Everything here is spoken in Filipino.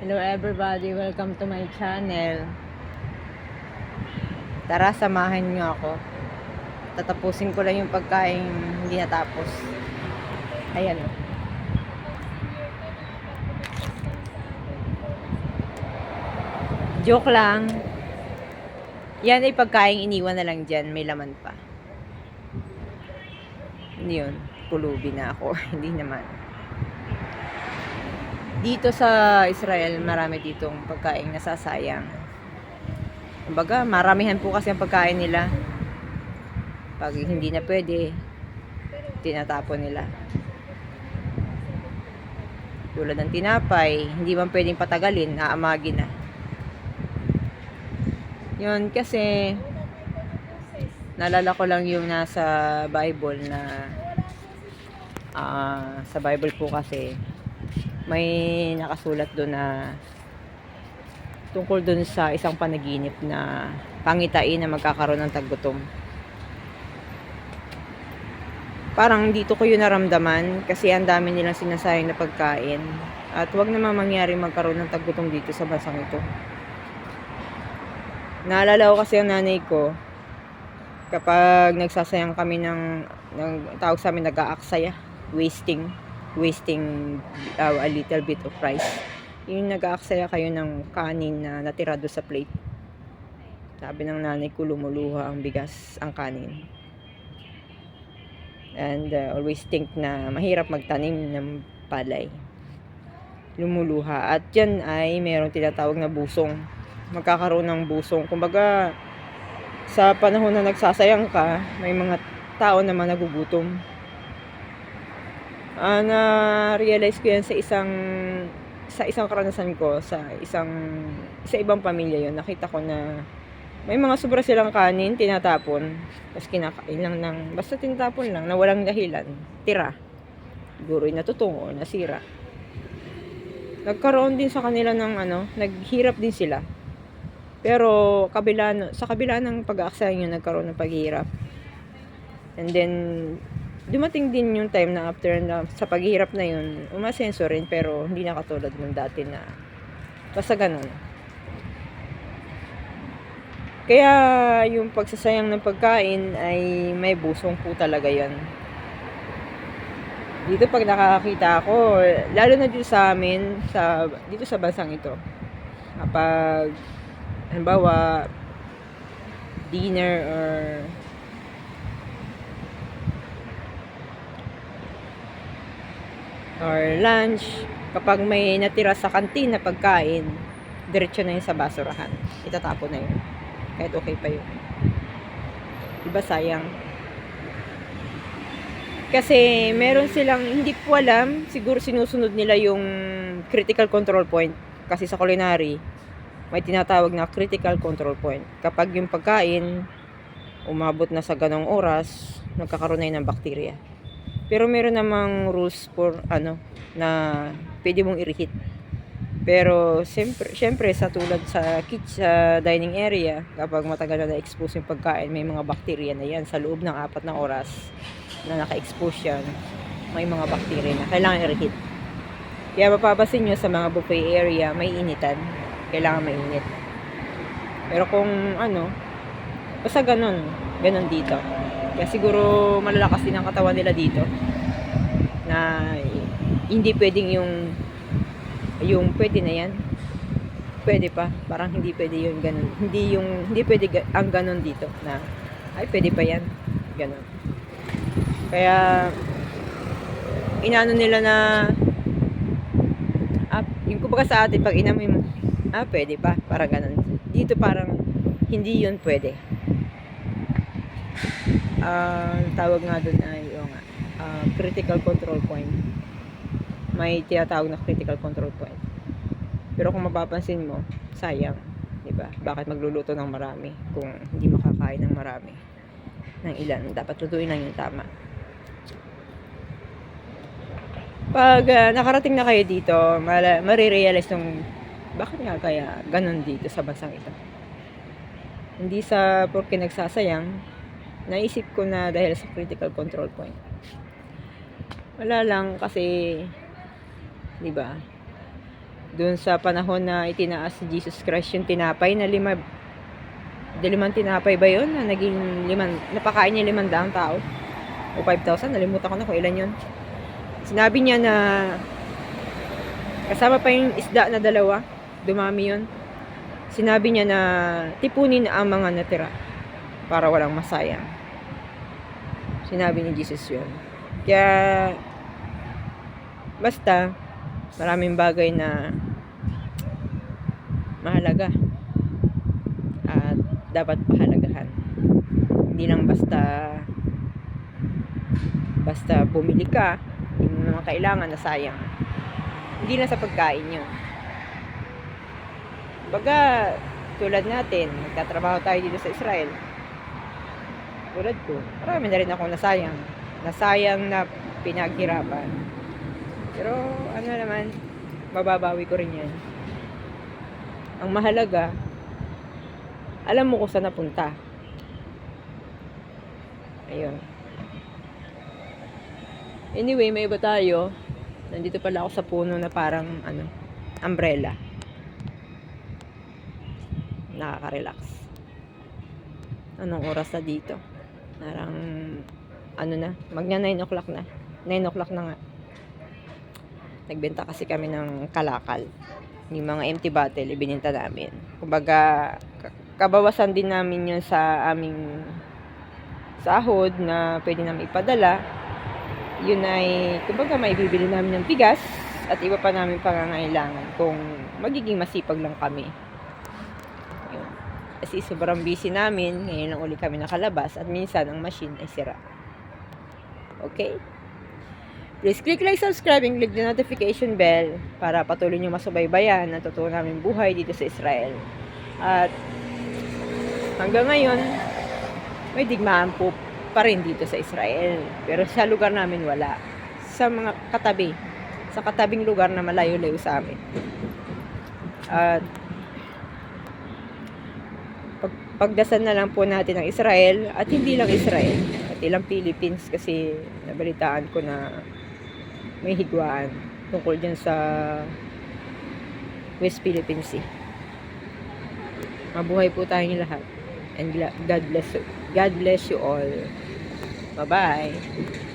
Hello everybody, welcome to my channel. Tara, samahan niyo ako. Tatapusin ko lang yung pagkain hindi natapos. Ayan o. Joke lang. Yan ay pagkain iniwan na lang dyan, may laman pa. Yun, pulubi na ako. hindi naman. Dito sa Israel, marami ditong pagkain nasasayang. Kumbaga, maramihan po kasi ang pagkain nila. Pag hindi na pwede, tinatapon nila. Tulad ng tinapay, hindi man pwedeng patagalin, aamagin na. Yun, kasi naalala ko lang yung nasa Bible na ah, sa Bible po kasi may nakasulat doon na tungkol doon sa isang panaginip na pangitain na magkakaroon ng taggutom. Parang dito ko yun naramdaman kasi ang dami nilang sinasayang na pagkain at wag naman mangyari magkaroon ng taggutom dito sa bansang ito. Naalala ko kasi ang nanay ko kapag nagsasayang kami ng, ng tawag sa amin nag-aaksaya, wasting wasting uh, a little bit of rice. Yung nag-aaksaya kayo ng kanin na natira doon sa plate. Sabi ng nanay ko, lumuluha ang bigas, ang kanin. And uh, always think na mahirap magtanim ng palay. Lumuluha. At yan ay mayroong tinatawag na busong. Magkakaroon ng busong. Kumbaga, sa panahon na nagsasayang ka, may mga tao naman nagugutom Ah, na-realize ko yan sa isang sa isang karanasan ko sa isang sa ibang pamilya yon nakita ko na may mga sobra silang kanin tinatapon. Tapos kinakain lang ng basta tinatapon lang na walang dahilan. Tira. Siguro ay natutungo nasira. Nagkaroon din sa kanila ng ano naghirap din sila. Pero kabila sa kabila ng pag-aaksaya yun nagkaroon ng paghihirap. And then dumating din yung time na after na sa paghihirap na yun, umasenso rin pero hindi na katulad ng dati na basta ganun. Kaya yung pagsasayang ng pagkain ay may busong po talaga yan. Dito pag nakakakita ako, lalo na dito sa amin, sa, dito sa bansang ito, kapag, halimbawa, dinner or or lunch, kapag may natira sa kantin na pagkain, diretso na yun sa basurahan. Itatapon na yun. Kahit okay pa yun. Diba sayang? Kasi meron silang, hindi ko alam, siguro sinusunod nila yung critical control point. Kasi sa culinary, may tinatawag na critical control point. Kapag yung pagkain, umabot na sa ganong oras, nagkakaroon na yun ng bakterya. Pero meron namang rules for ano na pwede mong i-reheat. Pero siyempre, siyempre sa tulad sa kitchen, sa dining area, kapag matagal na na-expose yung pagkain, may mga bakterya na yan sa loob ng apat na oras na naka-expose yan, may mga bakterya na kailangan i-reheat. Kaya mapapasin nyo sa mga buffet area, may initan. Kailangan mainit. Pero kung ano, basta ganun, ganun dito. Kaya siguro malalakas din ang katawan nila dito na hindi pwedeng yung yung pwede na yan. Pwede pa. Parang hindi pwede yung ganun. Hindi yung hindi pwede ang ganun dito na ay pwede pa yan. Ganun. Kaya inano nila na ah, yung kumbaga sa atin pag inamoy mo ah pwede pa parang ganun dito parang hindi yun pwede ah tawag nga doon ay yung nga, ah, critical control point. May tinatawag na critical control point. Pero kung mapapansin mo, sayang, 'di ba? Bakit magluluto ng marami kung hindi makakain ng marami? Ng ilan, dapat lutuin lang yung tama. Pag ah, nakarating na kayo dito, marirealize nung bakit nga kaya ganun dito sa bansang ito. Hindi sa porke nagsasayang, naisip ko na dahil sa critical control point. Wala lang kasi 'di ba? Doon sa panahon na itinaas si Jesus Christ yung tinapay na lima limang tinapay ba yun? Na naging liman, napakain niya limang daang tao. O 5,000, nalimutan ko na kung ilan yun. Sinabi niya na kasama pa yung isda na dalawa, dumami yun. Sinabi niya na tipunin ang mga natira para walang masayang. Sinabi ni Jesus yun. Kaya, basta, maraming bagay na mahalaga at dapat pahalagahan. Hindi lang basta basta bumili ka, hindi mo naman kailangan na sayang. Hindi lang sa pagkain yun. Baga, tulad natin, nagtatrabaho tayo dito sa Israel. Tulad ko, marami na rin ako nasayang. Nasayang na pinaghirapan. Pero, ano naman, mababawi ko rin yan. Ang mahalaga, alam mo kung saan napunta. Ayun. Anyway, may iba tayo. Nandito pala ako sa puno na parang, ano, umbrella. Nakaka-relax. Anong oras na dito? Parang, ano na, magnya 9 o'clock na. 9 o'clock na nga. Nagbenta kasi kami ng kalakal. Yung mga empty bottle, ibininta namin. Kumbaga, ka- kabawasan din namin yun sa aming sahod na pwede namin ipadala. Yun ay, kumbaga, may bibili namin ng bigas at iba pa namin pangangailangan kung magiging masipag lang kami. Kasi sobrang busy namin, ngayon lang uli kami nakalabas at minsan ang machine ay sira. Okay? Please click like, subscribe, and click the notification bell para patuloy nyo masubaybayan ang totoo namin buhay dito sa Israel. At hanggang ngayon, may digmaan po pa rin dito sa Israel. Pero sa lugar namin wala. Sa mga katabi. Sa katabing lugar na malayo-layo sa amin. At pag, pagdasal na lang po natin ang Israel at hindi lang Israel at ilang Philippines kasi nabalitaan ko na may higwaan tungkol dyan sa West Philippine Sea. Mabuhay po tayong lahat. And God bless you. God bless you all. Bye-bye.